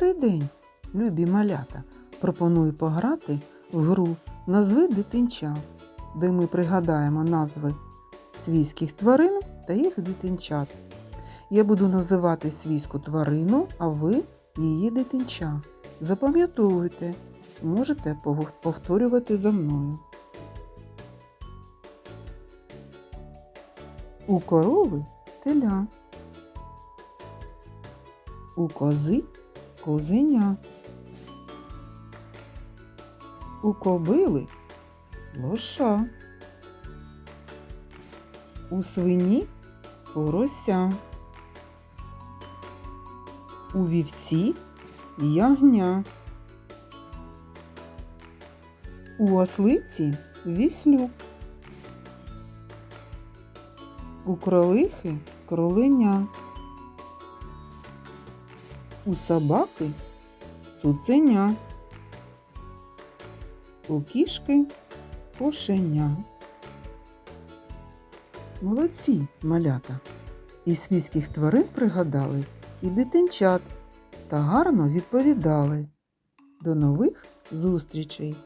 день, любі малята! Пропоную пограти в гру Назви дитинча, де ми пригадаємо назви свійських тварин та їх дитинчат. Я буду називати свійську тварину, а ви її дитинча. Запам'ятовуйте, можете повторювати за мною. У корови теля. У кози козеня. У кобили лоша. У свині порося. У вівці ягня. У ослиці віслюк. У кролихи кроленя. У собаки цуценя. У кішки кошеня. Молодці, малята. І свійських тварин пригадали, і дитинчат та гарно відповідали. До нових зустрічей!